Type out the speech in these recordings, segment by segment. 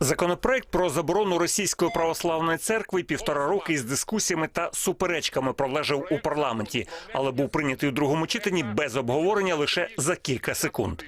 Законопроект про заборону російської православної церкви півтора роки із дискусіями та суперечками пролежав у парламенті, але був прийнятий у другому читанні без обговорення лише за кілька секунд.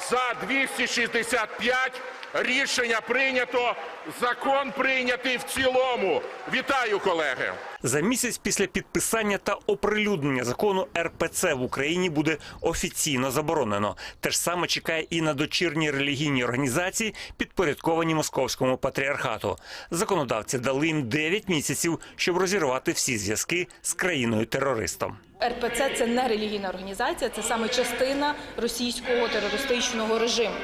За 265 рішення прийнято. Закон прийнятий в цілому. Вітаю, колеги. За місяць після підписання та оприлюднення закону РПЦ в Україні буде офіційно заборонено. Те ж саме чекає і на дочірні релігійні організації, підпорядковані московському патріархату. Законодавці дали їм 9 місяців, щоб розірвати всі зв'язки з країною терористом. РПЦ це не релігійна організація, це саме частина російського терористичного режиму.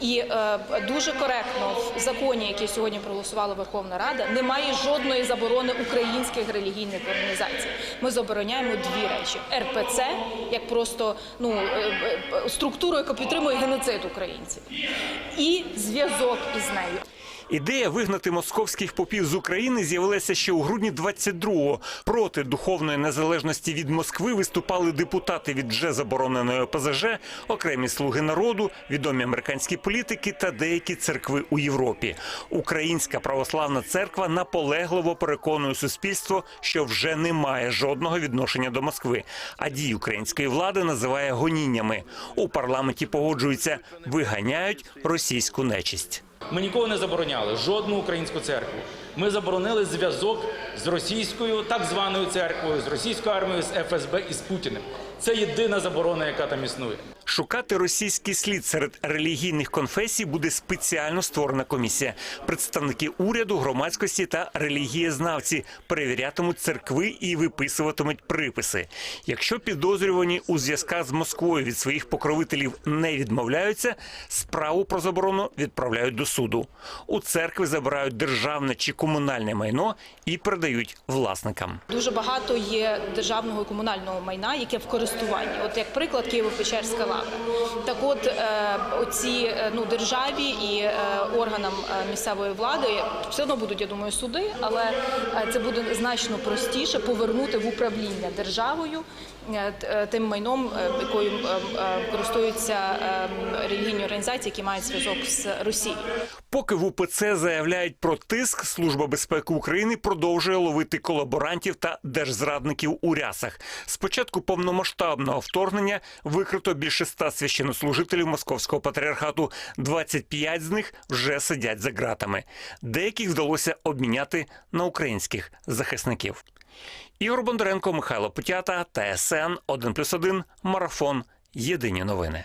І е, дуже коректно в законі, який сьогодні проголосувала Верховна Рада, немає жодної заборони українських релігійних організацій. Ми забороняємо дві речі: РПЦ як просто ну е, е, структуру, яка підтримує геноцид українців, і зв'язок із нею. Ідея вигнати московських попів з України з'явилася ще у грудні 22-го. Проти духовної незалежності від Москви виступали депутати від вже забороненої ОПЗЖ, окремі слуги народу, відомі американські політики та деякі церкви у Європі. Українська православна церква наполегливо переконує суспільство, що вже немає жодного відношення до Москви. А дії української влади називає гоніннями. У парламенті погоджуються, виганяють російську нечисть. Ми нікого не забороняли, жодну українську церкву. Ми заборонили зв'язок з російською так званою церквою, з російською армією, з ФСБ і з Путіним. Це єдина заборона, яка там існує. Шукати російський слід серед релігійних конфесій буде спеціально створена комісія. Представники уряду, громадськості та релігієзнавці перевірятимуть церкви і виписуватимуть приписи. Якщо підозрювані у зв'язках з Москвою від своїх покровителів не відмовляються, справу про заборону відправляють до суду. У церкви забирають державне чи комунальне майно і передають власникам. Дуже багато є державного і комунального майна, яке в користуванні. От як приклад Києво-Печерська лавра. Так от е, оці е, ну державі і е, органам місцевої влади все одно будуть, я думаю, суди, але це буде значно простіше повернути в управління державою тим майном, якою користуються е, релігійні організації, які мають зв'язок з Росією. Поки в УПЦ заявляють про тиск, Служба безпеки України продовжує ловити колаборантів та держзрадників у рясах. З початку повномасштабного вторгнення викрито більше ста священнослужителів московського патріархату. 25 з них вже сидять за ґратами. Деяких вдалося обміняти на українських захисників. Ігор Бондаренко, Михайло Путята, ТСН 1+,1, Марафон. Єдині новини.